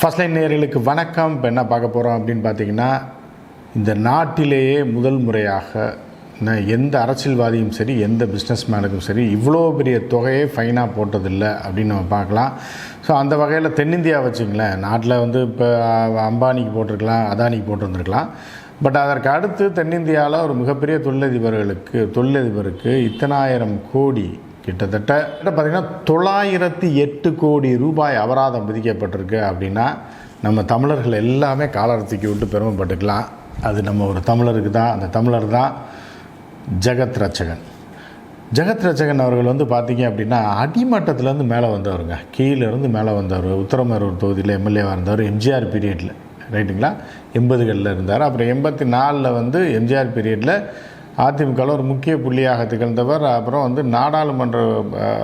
First line நேர்களுக்கு வணக்கம். இப்போ என்ன பார்க்க போகிறோம் அப்படின்னு பார்த்தீங்கன்னா இந்த நாட்டிலேயே முதல் முறையாக நான் எந்த அரசியல்வாதியும் சரி எந்த பிஸ்னஸ் மேனுக்கும் சரி இவ்வளோ பெரிய தொகையை ஃபைனாக போட்டதில்லை அப்படின்னு நம்ம பார்க்கலாம். ஸோ அந்த வகையில் தென்னிந்தியா வச்சுங்களேன். நாட்டில் வந்து இப்போ அம்பானிக்கு போட்டிருக்கலாம் அதானிக்கு போட்டிருந்துருக்கலாம். பட் அதற்கு அடுத்து தென்னிந்தியாவில் ஒரு மிகப்பெரிய தொழிலதிபர்களுக்கு தொழிலதிபருக்கு இத்தனாயிரம் கோடி கிட்டத்தட்ட பார்த்திங்கன்னா தொள்ளாயிரத்தி எட்டு கோடி ரூபாய் அபராதம் விதிக்கப்பட்டிருக்கு அப்படின்னா நம்ம தமிழர்கள் எல்லாமே காலரத்துக்கு விட்டு பெருமைப்பட்டுக்கலாம் அது நம்ம ஒரு தமிழருக்கு தான் அந்த தமிழர் தான் ஜெகத் ரட்சகன். ஜெகத் ரட்சகன் அவர்கள் வந்து பார்த்திங்க அப்படின்னா அடிமட்டத்திலேருந்து மேலே வந்தவருங்க. கீழேருந்து மேலே வந்தவர். உத்தரமேரூர் தொகுதியில் எம்எல்ஏவாக இருந்தவர் எம்ஜிஆர் பீரியடில் ரைட்டுங்களா எண்பதுகளில் இருந்தார். அப்புறம் எண்பத்தி நாலில் வந்து எம்ஜிஆர் பீரியடில் அதிமுகவில் ஒரு முக்கிய புள்ளியாக திகழ்ந்தவர் அப்புறம் வந்து நாடாளுமன்ற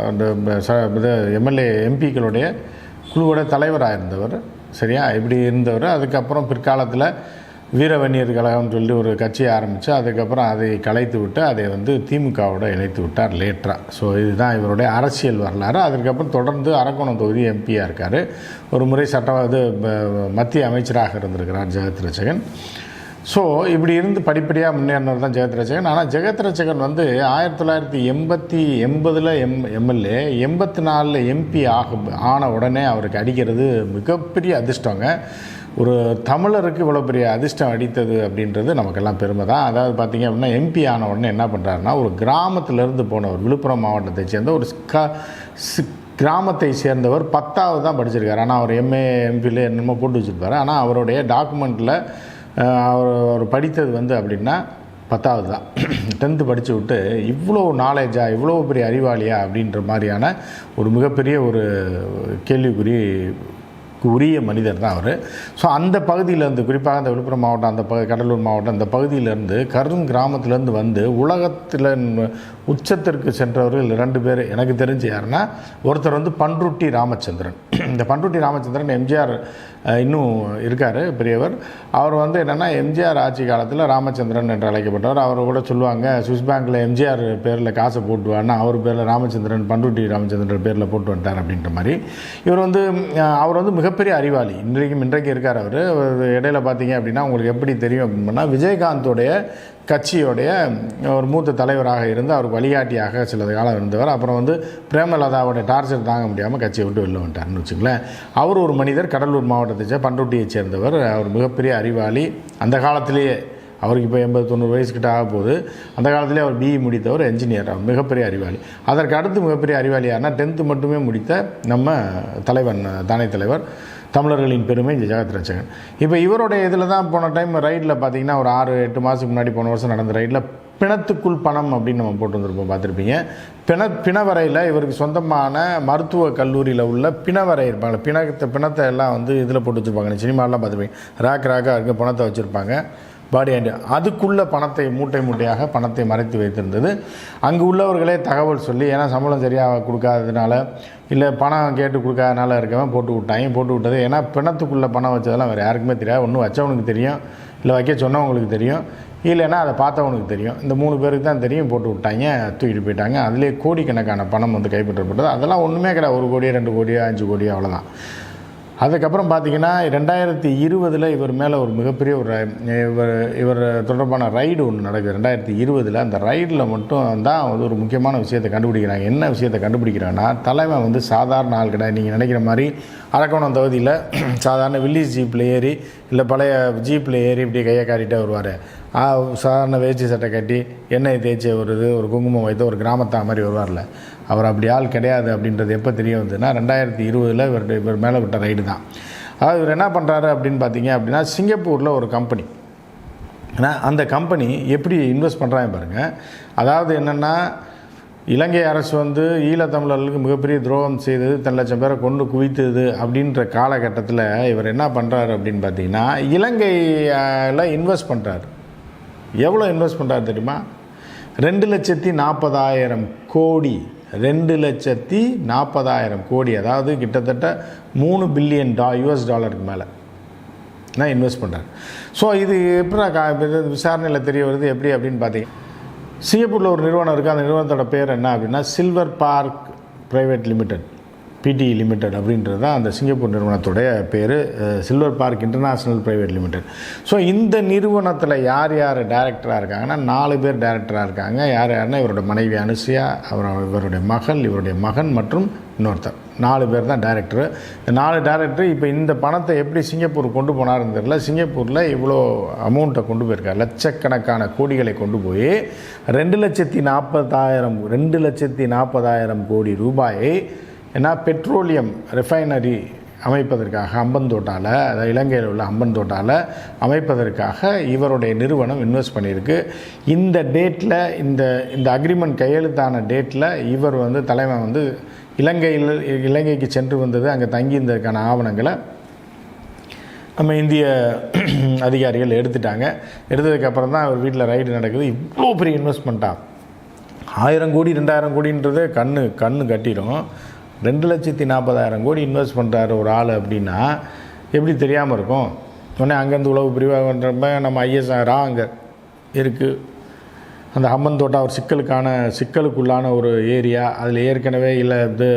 அந்த ச- இது எம்எல்ஏ எம்பிக்களுடைய குழுவோட தலைவராக இருந்தவர் சரியா? இப்படி இருந்தவர். அதுக்கப்புறம் பிற்காலத்தில் வீரவன்னியர் கழகம்னு சொல்லி ஒரு கட்சியை ஆரம்பித்து அதுக்கப்புறம் அதை கலைத்து விட்டு அதை வந்து திமுகவோட இணைத்து விட்டார் லேட்டராக ஸோ இதுதான் இவருடைய அரசியல் வரலாறு. அதுக்கப்புறம் தொடர்ந்து அரக்கோணம் தொகுதி எம்பியாக இருக்கார். ஒரு முறை சட்ட இது மத்திய அமைச்சராக இருந்திருக்கிறார் ஜெகத் ரச்சகன் ஸோ இப்படி இருந்து படிப்படியாக முன்னேறினவர் தான் ஜெகத் ரட்சகன் ஆனால் ஜெகத் ரட்சகன் வந்து ஆயிரத்தி தொள்ளாயிரத்தி எண்பத்தி எண்பதில் எம் எம்எல்ஏ எண்பத்தி நாலில் எம்பி ஆக ஆன உடனே அவருக்கு அடிக்கிறது மிகப்பெரிய அதிர்ஷ்டங்க. ஒரு தமிழருக்கு இவ்வளோ பெரிய அதிர்ஷ்டம் அடித்தது அப்படின்றது நமக்கெல்லாம் பெருமை தான். அதாவது பார்த்திங்க அப்படின்னா எம்பி ஆன உடனே என்ன பண்ணுறாருன்னா ஒரு கிராமத்திலேருந்து போனவர் விழுப்புரம் மாவட்டத்தை சேர்ந்த ஒரு க கிராமத்தை சேர்ந்தவர் பத்தாவது தான் படிச்சிருக்காரு. ஆனால் அவர் எம்ஏ எம்பியில் என்னமோ போட்டு வச்சுருப்பாரு. ஆனால் அவருடைய டாக்குமெண்ட்டில் அவர் அவர் படித்தது வந்து அப்படின்னா பத்தாவது தான். டென்த்து படித்து விட்டு இவ்வளோ நாலேஜா இவ்வளோ பெரிய அறிவாளியா அப்படின்ற மாதிரியான ஒரு மிகப்பெரிய ஒரு கேள்விக்குறி உரிய மனிதர் தான் அவர். ஸோ அந்த பகுதியிலேருந்து குறிப்பாக அந்த விழுப்புரம் மாவட்டம் அந்த ப கடலூர் மாவட்டம் அந்த பகுதியிலேருந்து கரும் கிராமத்திலேருந்து வந்து உலகத்தில் உச்சத்திற்கு சென்றவர்கள் ரெண்டு பேர். எனக்கு தெரிஞ்சு யாருன்னா ஒருத்தர் வந்து பன்ருட்டி ராமச்சந்திரன். இந்த பண்ருட்டி ராமச்சந்திரன் எம்ஜிஆர் இன்னும் இருக்கார் பெரியவர். அவர் வந்து என்னென்னா எம்ஜிஆர் ஆட்சி காலத்தில் ராமச்சந்திரன் என்று அழைக்கப்பட்டவர். அவர் கூட சொல்லுவாங்க சுவிஸ் பேங்க்கில் எம்ஜிஆர் பேரில் காசை போட்டுவான்னா அவர் பேரில் ராமச்சந்திரன் பண்ருட்டி ராமச்சந்திரன் பேரில் போட்டு வந்துட்டார் அப்படின்ற மாதிரி. இவர் வந்து அவர் வந்து மிகப்பெரிய அறிவாளி. இன்றைக்கும் இன்றைக்கு இருக்கார் அவர். இடையில பார்த்தீங்க அப்படின்னா உங்களுக்கு எப்படி தெரியும் அப்படின்னா விஜயகாந்தோடைய கட்சியோடைய ஒரு மூத்த தலைவராக இருந்து அவர் வழிகாட்டியாக சில காலம் இருந்தவர். அப்புறம் வந்து பிரேமலதாவோட டார்ச்சர் தாங்க முடியாமல் கட்சியை விட்டு வெளில வந்துட்டார்னு வச்சுங்களேன் அவர் ஒரு மனிதர் கடலூர் மாவட்டத்தை சே பண்ருட்டியை சேர்ந்தவர். அவர் மிகப்பெரிய அறிவாளி. அந்த காலத்திலேயே அவருக்கு இப்போ எண்பது தொண்ணூறு வயசுக்கிட்ட ஆக போகுது. அந்த காலத்திலே அவர் பிஇ முடித்தவர் என்ஜினியர் அவர் மிகப்பெரிய அறிவாளி. அதற்கு அடுத்து மிகப்பெரிய அறிவாளி யாருன்னா டென்த்து மட்டுமே முடித்த நம்ம தலைவன் தானே தலைவர் தமிழர்களின் பெருமை இந்த ஜெகத் ரச்சகன் இப்போ இவருடைய இதில் தான் போன டைம் ரைடில் பார்த்தீங்கன்னா ஒரு ஆறு எட்டு மாதத்துக்கு முன்னாடி போன வருஷம் நடந்த ரைடில் பிணத்துக்குள் பணம் அப்படின்னு நம்ம போட்டு வந்திருப்போம் பார்த்துருப்பீங்க. பிண பிணவரையில் இவருக்கு சொந்தமான மருத்துவ கல்லூரியில் உள்ள பிணவரை இருப்பாங்க. பிணத்தை பிணத்தை எல்லாம் வந்து இதில் போட்டு வச்சுருப்பாங்க. சினிமாலாம் பார்த்துருப்பீங்க. ரேக் ரேக்காக இருக்க பணத்தை வச்சுருப்பாங்க. பாடி அதுக்குள்ளே பணத்தை மூட்டை மூட்டையாக பணத்தை மறைத்து வைத்திருந்தது. அங்கு உள்ளவர்களே தகவல் சொல்லி ஏன்னா சம்பளம் சரியாக கொடுக்காததுனால இல்லை பணம் கேட்டு கொடுக்காதனால இருக்கவன் போட்டு விட்டாங்க போட்டு விட்டது. ஏன்னா பிணத்துக்குள்ளே பணம் வச்சதெல்லாம் வேறு யாருக்குமே தெரியாது. ஒன்றும் வச்சவனுக்கு தெரியும் இல்லை வைக்க சொன்னவங்களுக்கு தெரியும் இல்லைன்னா அதை பார்த்தவனுக்கு தெரியும். இந்த மூணு பேருக்கு தான் தெரியும் போட்டு விட்டாங்க தூக்கிட்டு போயிட்டாங்க. அதிலே கோடிக்கணக்கான பணம் வந்து கைப்பற்றப்பட்டது. அதெல்லாம் ஒன்றுமே கிடையாது. ஒரு கோடியோ ரெண்டு கோடியோ அஞ்சு கோடியோ அவ்வளோதான் அதுக்கப்புறம் பார்த்தீங்கன்னா ரெண்டாயிரத்தி இருபதில் இவர் மேலே ஒரு மிகப்பெரிய ஒரு இவர் இவர் தொடர்பான ரைடு ஒன்று நடக்குது. ரெண்டாயிரத்தி இருபதில் அந்த ரைடில் மட்டும் தான் வந்து ஒரு முக்கியமான விஷயத்தை கண்டுபிடிக்கிறாங்க. என்ன விஷயத்தை கண்டுபிடிக்கிறாங்கன்னா தலைமை வந்து சாதாரண ஆள் கிடையாது. நீங்கள் நினைக்கிற மாதிரி அரக்கோணம் தொகுதியில் சாதாரண வில்லேஜ் ஜீப்பில் ஏறி இல்லை பழைய ஜீப்பில் ஏறி இப்படி கையை காட்டிகிட்டே வருவார். சாதாரண வேஷ்டி சட்டை கட்டி எண்ணெய் தேய்ச்சி வருது ஒரு குங்குமம் வைத்து ஒரு கிராமத்தா மாதிரி வருவார்ல. அவர் அப்படி ஆள் கிடையாது அப்படின்றது எப்போ தெரிய வந்ததுன்னா ரெண்டாயிரத்தி இருபதில் இவர் இவர் மேலே விட்ட ரைடு தான். அதாவது இவர் என்ன பண்ணுறாரு அப்படின்னு பார்த்தீங்க அப்படின்னா சிங்கப்பூரில் ஒரு கம்பெனி ஏன்னா அந்த கம்பெனி எப்படி இன்வெஸ்ட் பண்ணுறாங்க பாருங்கள் அதாவது என்னென்னா இலங்கை அரசு வந்து ஈழத்தமிழர்களுக்கு மிகப்பெரிய துரோகம் செய்தது தன் லட்சம் பேரை கொண்டு குவித்தது அப்படின்ற காலகட்டத்தில் இவர் என்ன பண்ணுறாரு அப்படின்னு பார்த்தீங்கன்னா இலங்கையில் இன்வெஸ்ட் பண்ணுறாரு எவ்வளோ இன்வெஸ்ட் பண்ணுறாரு தெரியுமா? ரெண்டு லட்சத்தி நாற்பதாயிரம் கோடி. ரெண்டு லட்சத்தி நாற்பதாயிரம் கோடி அதாவது கிட்டத்தட்ட மூணு பில்லியன் டா யூஎஸ் டாலருக்கு மேலே. நான் இன்வெஸ்ட் பண்ணுறேன் ஸோ இது எப்படி கா விசாரணையில் தெரிய வருது எப்படி அப்படின்னு பார்த்தீங்க. சிங்கப்பூரில் ஒரு நிறுவனம் இருக்குது அந்த நிறுவனத்தோட பேர் என்ன அப்படின்னா Silver Park Private Limited PT limited அப்படின்றது தான் அந்த சிங்கப்பூர் நிறுவனத்துடைய பேர் Silver Park International Private Limited so இந்த நிறுவனத்தில் யார் யார் டேரக்டராக இருக்காங்கன்னா நாலு பேர் டேரக்டராக இருக்காங்க. யார் யாருன்னா இவரோட மனைவி அனுசியா அவர் இவருடைய மகள் இவருடைய மகன் மற்றும் இன்னொருத்தர். நாலு பேர் தான் டேரக்டர் இந்த நாலு டேரக்டர் இப்போ இந்த பணத்தை எப்படி சிங்கப்பூர் கொண்டு போனாருன்னு தெரியல. சிங்கப்பூரில் இவ்வளோ அமௌண்ட்டை கொண்டு போயிருக்கார். லட்சக்கணக்கான கோடிகளை கொண்டு போய் ரெண்டு லட்சத்தி நாற்பதாயிரம் ரெண்டு லட்சத்தி நாற்பதாயிரம் கோடி ரூபாயை ஏன்னா பெட்ரோலியம் ரிஃபைனரி அமைப்பதற்காக அம்பந்தோட்டால் அதாவது இலங்கையில் உள்ள அம்பந்தோட்டால் அமைப்பதற்காக இவருடைய நிறுவனம் இன்வெஸ்ட் பண்ணியிருக்கு. இந்த டேட்டில் இந்த இந்த அக்ரிமெண்ட் கையெழுத்தான டேட்டில் இவர் வந்து தலைமை வந்து இலங்கையில் இலங்கைக்கு சென்று வந்தது அங்கே தங்கியிருந்ததுக்கான ஆவணங்களை நம்ம இந்திய அதிகாரிகள் எடுத்துட்டாங்க. எடுத்ததுக்கப்புறம் தான் அவர் வீட்டில் ரைடு நடக்குது. இவ்வளோ பெரிய இன்வெஸ்ட்மெண்ட்டாக ஆயிரம் கோடி ரெண்டாயிரம் கோடின்றது கண்ணு கண்ணு கட்டிடும் ரெண்டு லட்சத்தி நாற்பதாயிரம் கோடி இன்வெஸ்ட் பண்ணுறாரு ஒரு ஆள் அப்படின்னா எப்படி தெரியாமல் இருக்கும்? உடனே அங்கேருந்து உளவு பிரிவாகன்றப்ப நம்ம ஐஎஸ்ஆரா அங்கே இருக்குது அந்த அம்மன் தோட்டா ஒரு சிக்கலுக்கான சிக்கலுக்குள்ளான ஒரு ஏரியா அதில் ஏற்கனவே இல்லை இது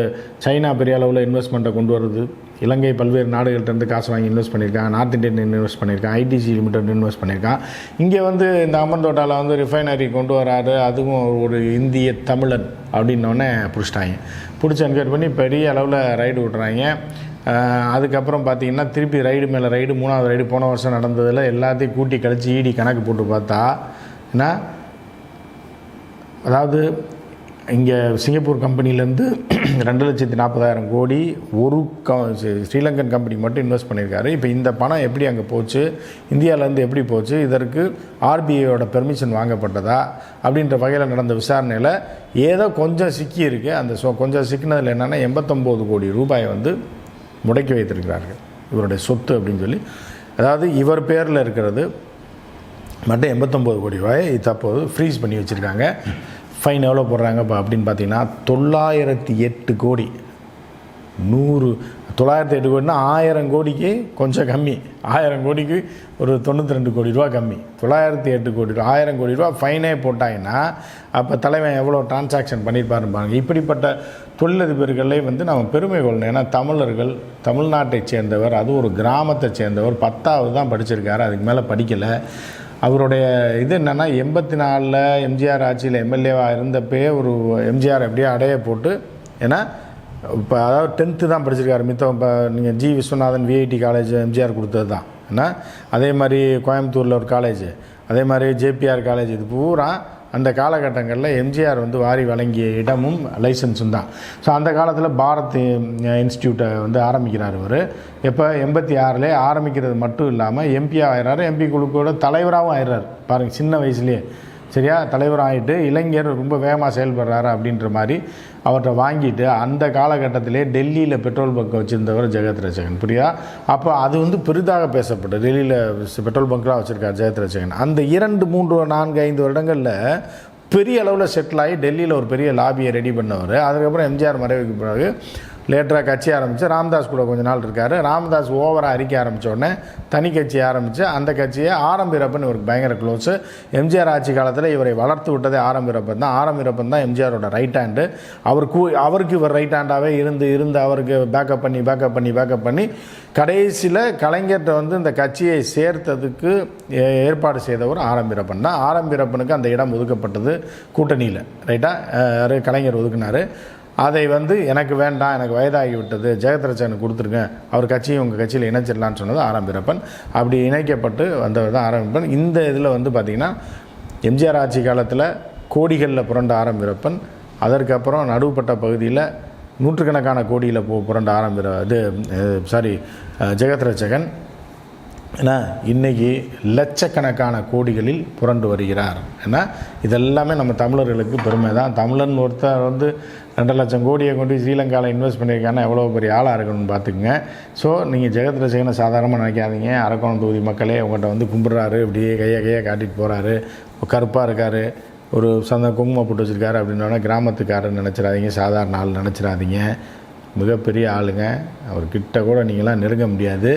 சைனா பெரிய அளவில் இன்வெஸ்ட்மெண்ட்டை கொண்டு வருது இலங்கை பல்வேறு நாடுகள்கிட்டருந்து காசு வாங்கி இன்வெஸ்ட் பண்ணியிருக்காங்க. நார்த் இந்தியன் இன்வெஸ்ட் பண்ணியிருக்கான் ஐடிசி லிமிடெட் இன்வெஸ்ட் பண்ணியிருக்கான் இங்கே வந்து இந்த அம்மன் தோட்டாவில் வந்து ரிஃபைனரி கொண்டு வராரு அதுவும் ஒரு இந்திய தமிழன் அப்படின்னோடனே பிடிச்சிட்டாங்க. பிடிச்சி என்கொயர் பண்ணி பெரிய அளவில் ரைடு விட்றாங்க அதுக்கப்புறம் பார்த்தீங்கன்னா திருப்பி ரைடு மேலே ரைடு மூணாவது ரைடு போன வருஷம் நடந்ததில் எல்லாத்தையும் கூட்டி கழித்து ஈடி கணக்கு போட்டு பார்த்தா என்ன? அதாவது இங்கே சிங்கப்பூர் கம்பெனிலேருந்து ரெண்டு லட்சத்தி நாற்பதாயிரம் கோடி ஒரு க ஸ்ரீலங்கன் கம்பெனி மட்டும் இன்வெஸ்ட் பண்ணியிருக்காரு. இப்போ இந்த பணம் எப்படி அங்கே போச்சு? இந்தியாவிலேருந்து எப்படி போச்சு? இதற்கு ஆர்பிஐயோட பெர்மிஷன் வாங்கப்பட்டதா? அப்படின்ற வகையில் நடந்த விசாரணையில் ஏதோ கொஞ்சம் சிக்கி இருக்குது அந்த சொ கொஞ்சம் சிக்கினதில் என்னென்னா எண்பத்தொம்போது கோடி ரூபாய் வந்து முடக்கி வைத்திருக்கிறார்கள். இவருடைய சொத்து அப்படின்னு சொல்லி. அதாவது இவர் பேரில் இருக்கிறது மட்டும் எண்பத்தொம்போது கோடி ரூபாயை தற்போது ஃப்ரீஸ் பண்ணி வச்சுருக்காங்க. ஃபைன் எவ்வளோ போடுறாங்க இப்போ அப்படின்னு பார்த்தீங்கன்னா தொள்ளாயிரத்தி எட்டு கோடி. நூறு தொள்ளாயிரத்தி எட்டு கோடினா ஆயிரம் கோடிக்கு கொஞ்சம் கம்மி. ஆயிரம் கோடிக்கு ஒரு தொண்ணூற்றி ரெண்டு கோடி ரூபா கம்மி. தொள்ளாயிரத்தி எட்டு கோடி ரூபா ஆயிரம் கோடி ரூபா ஃபைனே போட்டாங்கன்னா அப்போ தலைவன் எவ்வளோ டிரான்சாக்ஷன் பண்ணியிருப்பாருன்னு பாருங்கள் இப்படிப்பட்ட தொழிலதிபர்களே வந்து நம்ம பெருமை கொள்ளணும். ஏன்னா தமிழர்கள் தமிழ்நாட்டை சேர்ந்தவர் அதுவும் ஒரு கிராமத்தை சேர்ந்தவர் பத்தாவது தான் படிச்சிருக்காரு அதுக்கு மேலே படிக்கலை. அவருடைய இது என்னென்னா எண்பத்தி நாலில் எம்ஜிஆர் ஆட்சியில் எம்எல்ஏவாக இருந்தப்பே ஒரு எம்ஜிஆர் அப்படியே அடைய போட்டு ஏன்னா இப்போ அதாவது டென்த்து தான் படிச்சிருக்காரு. மித்தம் இப்போ நீங்கள் G Viswanathan VIT college MGR கொடுத்தது தான். ஏன்னா அதே மாதிரி கோயம்புத்தூரில் ஒரு காலேஜ் அதே மாதிரி ஜேபிஆர் காலேஜ் இது பூரா அந்த காலகட்டங்களில் எம்ஜிஆர் வந்து வாரி வழங்கிய இடமும் லைசன்ஸும் தான். ஸோ அந்த காலத்தில் பாரத் இன்ஸ்டியூட்டை வந்து ஆரம்பிக்கிறார் இவர் எப்போ? எண்பத்தி ஆறில் ஆரம்பிக்கிறது மட்டும் இல்லாமல் எம்பியாக ஆயிடுறாரு எம்பி குழுக்கோட தலைவராகவும் ஆயிடுறாரு பாருங்கள் சின்ன வயசுலேயே. சரியா? தலைவர் ஆகிட்டு இளைஞர் ரொம்ப வேகமாக செயல்படுறாரு அப்படின்ற மாதிரி அவர்கிட்ட வாங்கிட்டு அந்த காலகட்டத்திலே டெல்லியில் பெட்ரோல் பங்க் வச்சுருந்தவர் ஜெகத் ரச்சகன் புரியா அப்போ அது வந்து பெரிதாக பேசப்பட்டது. டெல்லியில் பெட்ரோல் பங்க்லாம் வச்சுருக்கார் ஜெகத் ரச்சகன் அந்த இரண்டு மூன்று நான்கு ஐந்து வருடங்களில் பெரிய அளவில் செட்டில் ஆகி டெல்லியில் ஒரு பெரிய லாபியை ரெடி பண்ணவர். அதுக்கப்புறம் எம்ஜிஆர் மறைவுக்கு பிறகு லேட்டராக கட்சி ஆரம்பித்து ராமதாஸ் கூட கொஞ்ச நாள் இருக்கார். ராமதாஸ் ஓவராக அறிக்க ஆரம்பித்த உடனே தனி கட்சி ஆரம்பித்து அந்த கட்சியை ஆரம்பிரப்பன் இவருக்கு பயங்கர க்ளோஸு எம்ஜிஆர் ஆட்சி காலத்தில் இவரை வளர்த்து விட்டதே ஆரம்பிரப்பன் தான். ஆரம்பிரப்பன் தான் எம்ஜிஆரோட ரைட் ஹேண்டு அவர் கூ அவருக்கு இவர் ரைட் ஹேண்டாகவே இருந்து இருந்து அவருக்கு பேக்கப் பண்ணி பேக்கப் பண்ணி பேக்கப் பண்ணி கடைசியில் கலைஞர்கிட்ட வந்து இந்த கட்சியை சேர்த்ததுக்கு ஏ- ஏற்பாடு செய்தவர் ஆரம்பிரப்பன் தான். ஆரம்பிரப்பனுக்கு அந்த இடம் ஒதுக்கப்பட்டது கூட்டணியில் ரைட்டாக கலைஞர் ஒதுக்குனார். அதை வந்து எனக்கு வேண்டாம் எனக்கு வயதாகி விட்டது ஜெகத்ரட்சனுக்கு கொடுத்துருங்க அவர் கட்சியை உங்கள் கட்சியில் இணைச்சிடலான்னு சொன்னது ஆரம்பிரப்பன் அப்படி இணைக்கப்பட்டு வந்தவர் தான் ஆரம்பிப்பன். இந்த இதில் வந்து பார்த்திங்கன்னா எம்ஜிஆர் ஆட்சி காலத்தில் கோடிகளில் புரண்ட ஆரம்பிரப்பன் அதற்கப்புறம் நடுவுப்பட்ட பகுதியில் நூற்றுக்கணக்கான கோடியில் போ புரண்ட ஆரம்பிர இது சாரி ஜெகத்ரட்சகன். ஏன்னா இன்னைக்கு லட்சக்கணக்கான கோடிகளில் புரண்டு வருகிறார். ஏன்னா இதெல்லாமே நம்ம தமிழர்களுக்கு பெருமை தான் தமிழன் ஒருத்தர் வந்து ரெண்டு லட்சம் கோடியை கொண்டு ஸ்ரீலங்காவில் இன்வெஸ்ட் பண்ணியிருக்காங்கன்னா எவ்வளோ பெரிய ஆளாக இருக்கணும்னு பார்த்துக்குங்க. ஸோ நீங்கள் ஜெகத் ரசிகனை சாதாரணமாக நினைக்காதீங்க. அரக்கோணம் தொகுதி மக்களே உங்கள்கிட்ட வந்து கும்பிட்றாரு இப்படியே கையை கையாக காட்டிட்டு போகிறாரு கருப்பாக இருக்கார். ஒரு சந்த குங்குமம் போட்டு வச்சுருக்காரு அப்படின்னா கிராமத்துக்காரர் நினச்சிடாதீங்க. சாதாரண ஆள் நினச்சிடாதீங்க. மிகப்பெரிய ஆளுங்க. அவர் கிட்ட கூட நீங்களாம் நெருங்க முடியாது.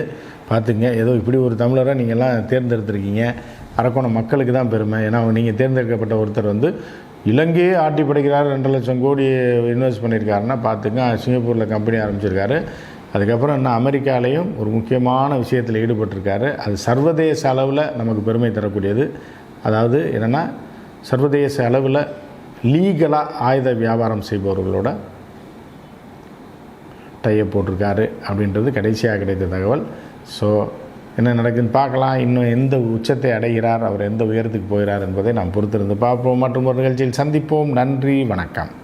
பார்த்துங்க ஏதோ இப்படி ஒரு தமிழரை நீங்கள்லாம் தேர்ந்தெடுத்திருக்கீங்க. அரக்கோணம் மக்களுக்கு தான் பெருமை. ஏன்னா அவங்க நீங்கள் தேர்ந்தெடுக்கப்பட்ட ஒருத்தர் வந்து இலங்கையே ஆட்டி படைக்கிறார் ரெண்டு லட்சம் கோடி இன்வெஸ்ட் பண்ணியிருக்காருன்னா பார்த்துங்க சிங்கப்பூரில் கம்பெனி ஆரம்பிச்சிருக்காரு. அதுக்கப்புறம் இன்னும் அமெரிக்காலேயும் ஒரு முக்கியமான விஷயத்தில் ஈடுபட்டிருக்காரு. அது சர்வதேச அளவில் நமக்கு பெருமை தரக்கூடியது. அதாவது என்னென்னா சர்வதேச அளவில் லீகலாக ஆயுத வியாபாரம் செய்பவர்களோட டையை போட்டிருக்காரு அப்படின்றது கடைசியாக கிடைத்த தகவல். ஸோ என்ன நடக்குதுன்னு பார்க்கலாம். இன்னும் எந்த உச்சத்தை அடைகிறார் அவர் எந்த உயரத்துக்கு போகிறார் என்பதை நாம் பொறுத்திருந்து பார்ப்போம். மற்றும் ஒரு நிகழ்ச்சியில் சந்திப்போம். நன்றி வணக்கம்.